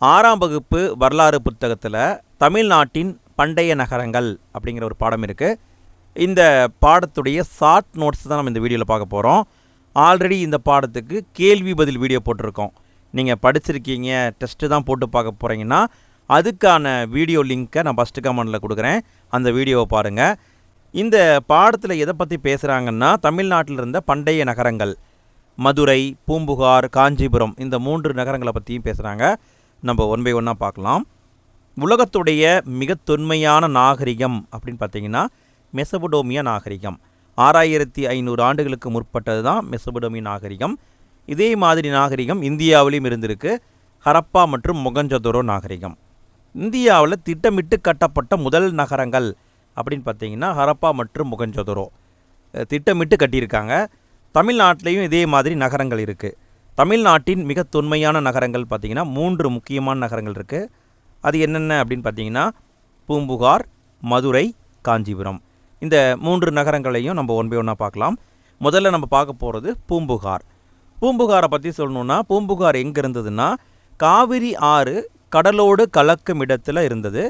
ஆறாம் வகுப்பு வரலாறு புத்தகத்தில் தமிழ்நாட்டின் பண்டைய நகரங்கள் அப்படிங்கிற ஒரு பாடம் இருக்குது இந்த பாடத்துடைய ஷார்ட் நோட்ஸ் தான் நம்ம இந்த வீடியோவில் பார்க்க போகிறோம் ஆல்ரெடி இந்த பாடத்துக்கு கேள்வி பதில் வீடியோ போட்டிருக்கோம். நீங்கள் படிச்சிருக்கீங்க டெஸ்ட்டு தான் போட்டு பார்க்க போகிறீங்கன்னா அதுக்கான வீடியோ லிங்க்கை நான் ஃபஸ்ட்டு கமெண்டில் கொடுக்குறேன். அந்த வீடியோவை பாருங்கள் இந்த பாடத்தில் எதை பற்றி பேசுகிறாங்கன்னா தமிழ்நாட்டில் இருந்த பண்டைய நகரங்கள். மதுரை பூம்புகார் காஞ்சிபுரம் இந்த மூன்று நகரங்களை பற்றியும் பேசுகிறாங்க நம்ம ஒன் பை ஒன்னாக பார்க்கலாம். உலகத்துடைய மிக தொன்மையான நாகரிகம் அப்படின்னு பார்த்தீங்கன்னா மெசபடோமிய நாகரிகம். ஆறாயிரத்தி ஐநூறு ஆண்டுகளுக்கு முற்பட்டது தான் மெசபடோமிய நாகரிகம். இதே மாதிரி நாகரிகம் இந்தியாவிலையும் இருந்திருக்கு. ஹரப்பா மற்றும் மொகஞ்சதொரோ நாகரிகம். இந்தியாவில் திட்டமிட்டு கட்டப்பட்ட முதல் நகரங்கள் அப்படின்னு பார்த்தீங்கன்னா ஹரப்பா மற்றும் மொகஞ்சதொரோ. திட்டமிட்டு கட்டியிருக்காங்க. தமிழ்நாட்டிலையும் இதே மாதிரி நகரங்கள் இருக்குது தமிழ்நாட்டின் மிக தொன்மையான நகரங்கள் பார்த்திங்கன்னா மூன்று முக்கியமான நகரங்கள் இருக்குது அது என்னென்ன அப்படின்னு பார்த்தீங்கன்னா பூம்புகார் மதுரை காஞ்சிபுரம். இந்த மூன்று நகரங்களையும் நம்ம ஒன் பை பார்க்கலாம். முதல்ல நம்ம பார்க்க போகிறது பூம்புகார். பூம்புகாரை பற்றி சொல்லணுன்னா பூம்புகார் எங்கே இருந்ததுன்னா காவிரி ஆறு கடலோடு கலக்கும் இடத்துல இருந்தது.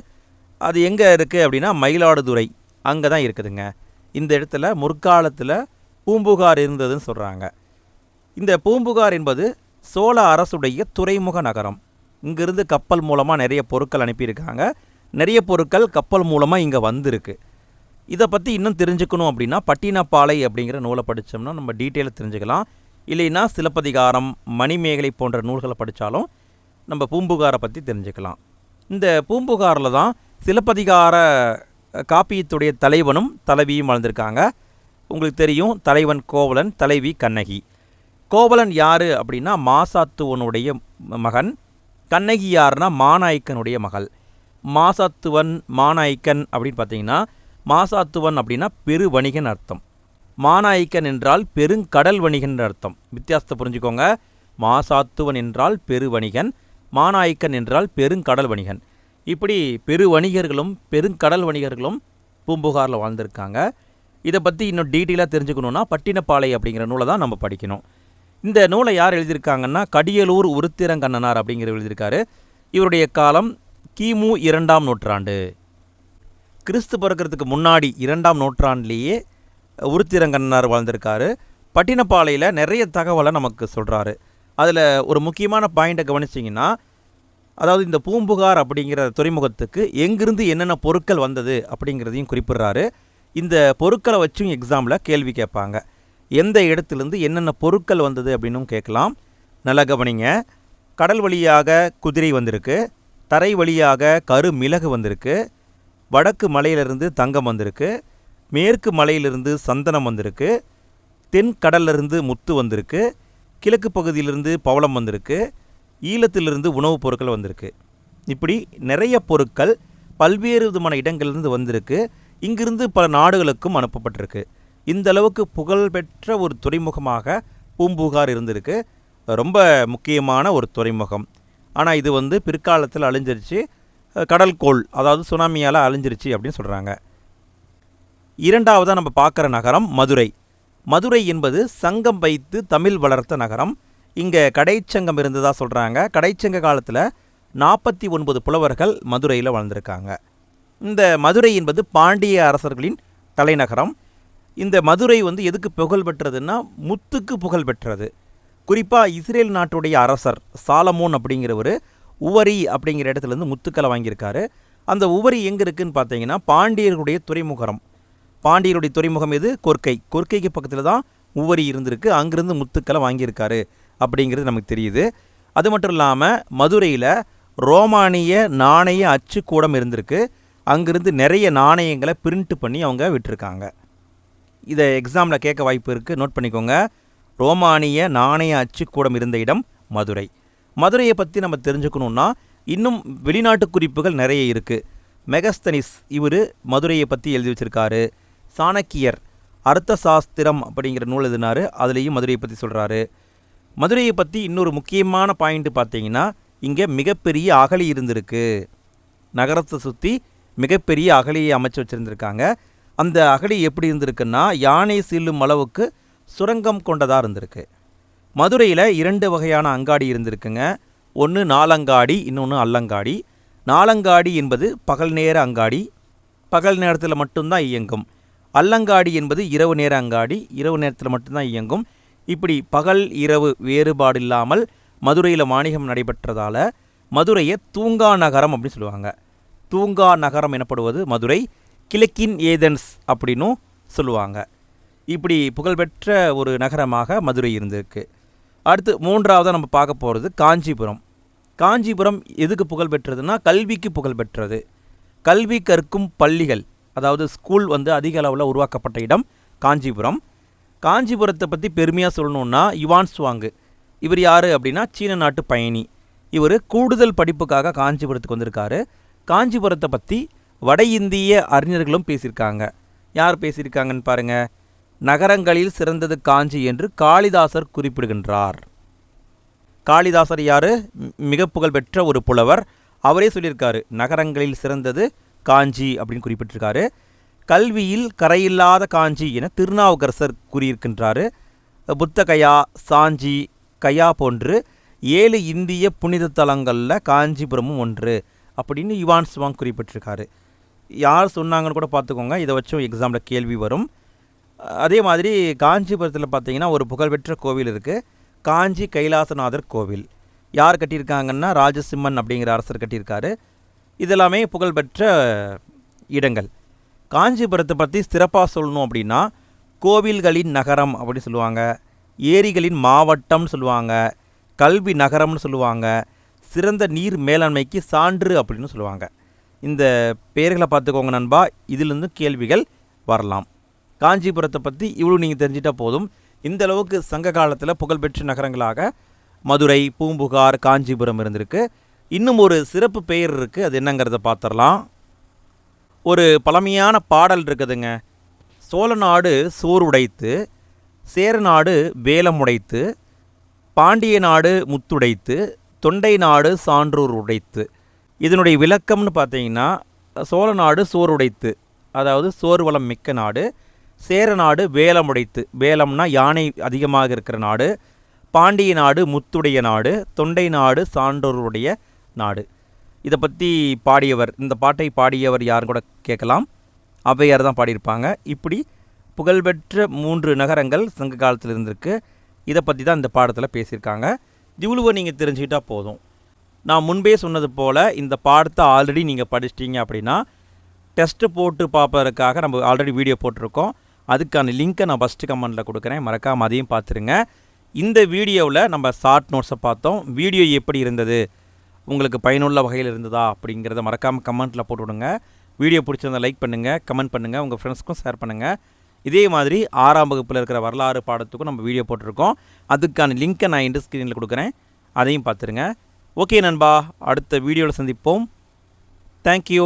அது எங்கே இருக்குது அப்படின்னா மயிலாடுதுறை அங்கே தான் இருக்குதுங்க. இந்த இடத்துல முற்காலத்தில் பூம்புகார் இருந்ததுன்னு சொல்கிறாங்க இந்த பூம்புகார் என்பது சோழ அரசுடைய துறைமுக நகரம். இங்கிருந்து கப்பல் மூலமாக நிறைய பொருட்கள் அனுப்பியிருக்காங்க. நிறைய பொருட்கள் கப்பல் மூலமாக இங்கே வந்திருக்கு. இதை பற்றி இன்னும் தெரிஞ்சுக்கணும் அப்படின்னா பட்டினப்பாலை அப்படிங்கிற நூலை படித்தோம்னா நம்ம டீட்டெயிலாக தெரிஞ்சுக்கலாம். இல்லைன்னா சிலப்பதிகாரம் மணிமேகலை போன்ற நூல்களை படித்தாலும் நம்ம பூம்புகாரை பற்றி தெரிஞ்சுக்கலாம். இந்த பூம்புகாரில் தான் சிலப்பதிகார காப்பியத்துடைய தலைவனும் தலைவியும் வாழ்ந்திருக்காங்க உங்களுக்கு தெரியும் தலைவன் கோவலன் தலைவி கண்ணகி. கோவலன் யார் அப்படின்னா மாசாத்துவனுடைய மகன் கண்ணகி யாருன்னா மாநாய்க்கனுடைய மகள். மாசாத்துவன் மாநாய்க்கன் அப்படின்னு பார்த்தீங்கன்னா மாசாத்துவன் அப்படின்னா பெரு வணிகன் அர்த்தம். மாநாய்க்கன் என்றால் பெருங்கடல் வணிகன் அர்த்தம். வித்தியாசத்தை புரிஞ்சுக்கோங்க. மாசாத்துவன் என்றால் பெரு வணிகன் மாநாய்க்கன் என்றால் பெருங்கடல் வணிகன். இப்படி பெரு வணிகர்களும் பெருங்கடல் வணிகர்களும் பூம்புகாரில் வாழ்ந்திருக்காங்க. இதை பற்றி இன்னும் டீட்டெயிலாக தெரிஞ்சுக்கணுன்னா பட்டினப்பாலை அப்படிங்கிற நூலை தான் நம்ம படிக்கணும். இந்த நூலை யார் எழுதியிருக்காங்கன்னா கடியலூர் உருத்திரங்கண்ணனார் அப்படிங்கிற எழுதியிருக்காரு. இவருடைய காலம் கிமு இரண்டாம் நூற்றாண்டு. கிறிஸ்து பிறக்கிறதுக்கு முன்னாடி இரண்டாம் நூற்றாண்டிலேயே உருத்திரங்கண்ணனார் வாழ்ந்திருக்காரு. பட்டினப்பாளையில் நிறைய தகவலை நமக்கு சொல்கிறாரு அதில் ஒரு முக்கியமான பாயிண்ட்டை கவனிச்சிங்கன்னா அதாவது இந்த பூம்புகார் அப்படிங்கிற துறைமுகத்துக்கு எங்கிருந்து என்னென்ன பொருட்கள் வந்தது அப்படிங்கிறதையும் குறிப்பிடுறாரு. இந்த பொருட்களை வச்சும் எக்ஸாமில் கேள்வி கேட்பாங்க. எந்த இடத்துலேருந்து என்னென்ன பொருட்கள் வந்தது அப்படின்னும் கேட்கலாம். நல்லா கவனிங்க. கடல் வழியாக குதிரை வந்திருக்கு. தரை வழியாக கரு மிளகு வந்திருக்கு. வடக்கு மலையிலிருந்து தங்கம் வந்திருக்கு. மேற்கு மலையிலிருந்து சந்தனம் வந்திருக்கு. தென் கடல்லிருந்து முத்து வந்திருக்கு. கிழக்கு பகுதியிலிருந்து பவளம் வந்திருக்கு. ஈழத்திலிருந்து உணவுப் பொருட்கள் வந்திருக்கு. இப்படி நிறைய பொருட்கள் பல்வேறு விதமான இடங்கள்லேருந்து வந்திருக்கு. இங்கிருந்து பல நாடுகளுக்கும் அனுப்பப்பட்டிருக்கு. இந்த அளவுக்கு புகழ்பெற்ற ஒரு துறைமுகமாக பூம்புகார் இருந்திருக்கு. ரொம்ப முக்கியமான ஒரு துறைமுகம். ஆனால் இது வந்து பிற்காலத்தில் அழிஞ்சிருச்சு. கடல்கோள் அதாவது சுனாமியால் அழிஞ்சிருச்சு அப்படின்னு சொல்கிறாங்க இரண்டாவதாக நம்ம பார்க்குற நகரம் மதுரை. மதுரை என்பது சங்கம் வைத்து தமிழ் வளர்த்த நகரம். இங்கே கடைச்சங்கம் இருந்ததாக சொல்கிறாங்க கடைச்சங்க காலத்தில் நாற்பத்தி ஒன்பது புலவர்கள் மதுரையில் வாழ்ந்திருக்காங்க. இந்த மதுரை என்பது பாண்டிய அரசர்களின் தலைநகரம். இந்த மதுரை வந்து எதுக்கு புகழ் பெற்றதுன்னா முத்துக்கு புகழ் பெற்றது குறிப்பாக இஸ்ரேல் நாட்டுடைய அரசர் சாலமோன் அப்படிங்கிறவர் உவரி அப்படிங்கிற இடத்துல இருந்து முத்துக்களை வாங்கியிருக்காரு. அந்த உவரி எங்கே இருக்குதுன்னு பார்த்தீங்கன்னா பாண்டியர்களுடைய துறைமுகரம். பாண்டியருடைய துறைமுகம் எது? கொர்க்கை. கொர்க்கைக்கு பக்கத்தில் தான் உவரி இருந்திருக்கு. அங்கிருந்து முத்துக்களை வாங்கியிருக்காரு அப்படிங்கிறது நமக்கு தெரியுது. அது மட்டும் இல்லாமல் மதுரையில் ரோமானிய நாணய அச்சுக்கூடம் இருந்திருக்கு. அங்கிருந்து நிறைய நாணயங்களை பிரிண்ட் பண்ணி அவங்க விட்டுருக்காங்க. இதை எக்ஸாமில் கேட்க வாய்ப்பு இருக்குது நோட் பண்ணிக்கோங்க. ரோமானிய நாணய அச்சுக்கூடம் இருந்த இடம் மதுரை. மதுரையை பற்றி நம்ம தெரிஞ்சுக்கணுன்னா இன்னும் வெளிநாட்டு குறிப்புகள் நிறைய இருக்குது மெகஸ்தனிஸ் இவர் மதுரையை பற்றி எழுதி வச்சிருக்காரு. சாணக்கியர் அர்த்த சாஸ்திரம் அப்படிங்கிற நூல் எழுதினாரு. அதுலேயும் மதுரையை பற்றி சொல்கிறாரு மதுரையை பற்றி இன்னொரு முக்கியமான பாயிண்ட் பார்த்தீங்கன்னா இங்கே மிகப்பெரிய அகழி இருந்திருக்கு. நகரத்தை சுற்றி மிகப்பெரிய அகழியை அமைச்சு வச்சுருந்துருக்காங்க. அந்த அகடி எப்படி இருந்திருக்குன்னா யானை செல்லும் அளவுக்கு சுரங்கம் கொண்டதாக இருந்திருக்கு. மதுரையில் இரண்டு வகையான அங்காடி இருந்திருக்குங்க. ஒன்று நாலங்காடி இன்னொன்று அல்லங்காடி. நாலங்காடி என்பது பகல் நேர அங்காடி. பகல் நேரத்தில் மட்டும்தான் இயங்கும். அல்லங்காடி என்பது இரவு நேர அங்காடி இரவு நேரத்தில் மட்டும்தான் இயங்கும். இப்படி பகல் இரவு வேறுபாடு இல்லாமல் மதுரையில் வாணிகம் நடைபெற்றதால் மதுரையை தூங்கா நகரம் அப்படின்னு சொல்லுவாங்க. தூங்கா நகரம் எனப்படுவது மதுரை கிழக்கின் ஏதென்ஸ் அப்படின்னும் சொல்லுவாங்க. இப்படி புகழ்பெற்ற ஒரு நகரமாக மதுரை இருந்திருக்கு. அடுத்து மூன்றாவதாக நம்ம பார்க்க போகிறது காஞ்சிபுரம். காஞ்சிபுரம் எதுக்கு புகழ் பெற்றதுன்னா கல்விக்கு புகழ் பெற்றது கல்வி கற்கும் பள்ளிகள் அதாவது ஸ்கூல் வந்து அதிக அளவில் உருவாக்கப்பட்ட இடம் காஞ்சிபுரம். காஞ்சிபுரத்தை பற்றி பெருமையாக சொல்லணுன்னா யுவான் சுவாங்கு இவர் யார் அப்படின்னா சீன நாட்டு பயணி. இவர் கூடுதல் படிப்புக்காக காஞ்சிபுரத்துக்கு வந்திருக்காரு. காஞ்சிபுரத்தை பற்றி வட இந்திய அறிஞர்களும் பேசியிருக்காங்க. யார் பேசியிருக்காங்கன்னு பாருங்கள் நகரங்களில் சிறந்தது காஞ்சி என்று காளிதாசர் குறிப்பிடுகின்றார். காளிதாசர் யார்? மிக புகழ்பெற்ற ஒரு புலவர். அவரே சொல்லியிருக்காரு நகரங்களில் சிறந்தது காஞ்சி அப்படின்னு குறிப்பிட்டிருக்காரு. கல்வியில் கரையில்லாத காஞ்சி என திருநாவுக்கரசர் கூறியிருக்கின்றாரு. புத்த கயா சாஞ்சி கயா போன்று ஏழு இந்திய புனித தலங்களில் காஞ்சிபுரமும் ஒன்று அப்படின்னு யுவான் சுவாங் குறிப்பிட்டிருக்காரு. யார் சொன்னாங்கன்னு கூட பார்த்துக்கோங்க. இதை வச்சும் எக்ஸாமில் கேள்வி வரும். அதே மாதிரி காஞ்சிபுரத்தில் பார்த்தீங்கன்னா ஒரு புகழ்பெற்ற கோவில் இருக்குது காஞ்சி கைலாசநாதர் கோவில். யார் கட்டியிருக்காங்கன்னா? ராஜசிம்மன் அப்படிங்கிற அரசர் கட்டியிருக்காரு. இதெல்லாமே புகழ்பெற்ற இடங்கள். காஞ்சிபுரத்தை பற்றி சிறப்பாக சொல்லணும் அப்படின்னா கோவில்களின் நகரம் அப்படின்னு சொல்லுவாங்க. ஏரிகளின் மாவட்டம்னு சொல்லுவாங்க. கல்வி நகரம்னு சொல்லுவாங்க. சிறந்த நீர் மேலாண்மைக்கு சான்று அப்படின்னு சொல்லுவாங்க. இந்த பெயர்களை பார்த்துக்கோங்க நண்பா. இதிலிருந்து கேள்விகள் வரலாம். காஞ்சிபுரத்தை பற்றி இவ்வளோ நீங்கள் தெரிஞ்சிட்டா போதும். இந்த அளவுக்கு சங்க காலத்தில் புகழ்பெற்ற நகரங்களாக மதுரை பூம்புகார் காஞ்சிபுரம் இருந்திருக்கு. இன்னும் ஒரு சிறப்பு பெயர் இருக்குது அது என்னங்கிறத பார்த்துடலாம் ஒரு பழமையான பாடல் இருக்குதுங்க. சோழ நாடு சோறுடைத்து உடைத்து சேரநாடு வேலம் உடைத்து பாண்டிய நாடு முத்துடைத்து தொண்டை நாடு சான்றோர் உடைத்து. இதனுடைய விளக்கம்னு பார்த்தீங்கன்னா சோழ நாடு சோறுடைத்து அதாவது சோறு வளம் மிக்க நாடு சேர நாடு வேலம் உடைத்து வேலம்னா யானை அதிகமாக இருக்கிற நாடு பாண்டிய நாடு முத்துடைய நாடு தொண்டை நாடு சான்றோருடைய நாடு. இதை பற்றி பாடியவர் இந்த பாட்டை பாடியவர் யாரும் கூட கேட்கலாம்? ஔவையார் தான் பாடியிருப்பாங்க. இப்படி புகழ்பெற்ற மூன்று நகரங்கள் சங்க காலத்தில் இருந்திருக்கு இதை பற்றி தான் இந்த பாடத்தில் பேசியிருக்காங்க. இவ்வளவு நீங்கள் தெரிஞ்சுக்கிட்டால் போதும். நான் முன்பே சொன்னது போல் இந்த பாடத்தை ஆல்ரெடி நீங்கள் படிச்சிட்டிங்க அப்படின்னா டெஸ்ட்டு போட்டு பார்ப்பதற்காக நம்ம ஆல்ரெடி வீடியோ போட்டிருக்கோம். அதுக்கான லிங்க்கை நான் ஃபஸ்ட்டு கமெண்ட்டில் கொடுக்குறேன். மறக்காமல் அதையும் பார்த்துருங்க. இந்த வீடியோவில் நம்ம ஷார்ட் நோட்ஸை பார்த்தோம். வீடியோ எப்படி இருந்தது? உங்களுக்கு பயனுள்ள வகையில் இருந்ததா? அப்படிங்கிறத மறக்காமல் கமெண்ட்டில் போட்டு விடுங்க. வீடியோ பிடிச்சிருந்தால் லைக் பண்ணுங்கள் கமெண்ட் பண்ணுங்கள் உங்கள் ஃப்ரெண்ட்ஸ்க்கும் ஷேர் பண்ணுங்கள் இதே மாதிரி ஆறாம் வகுப்பில் இருக்கிற வரலாறு பாடத்துக்கும் நம்ம வீடியோ போட்டிருக்கோம். அதுக்கான லிங்க்கை நான் இண்டு ஸ்க்ரீனில் கொடுக்குறேன். அதையும் பார்த்துருங்க. ஓகே நண்பா அடுத்த வீடியோவில் சந்திப்போம். தேங்க்யூ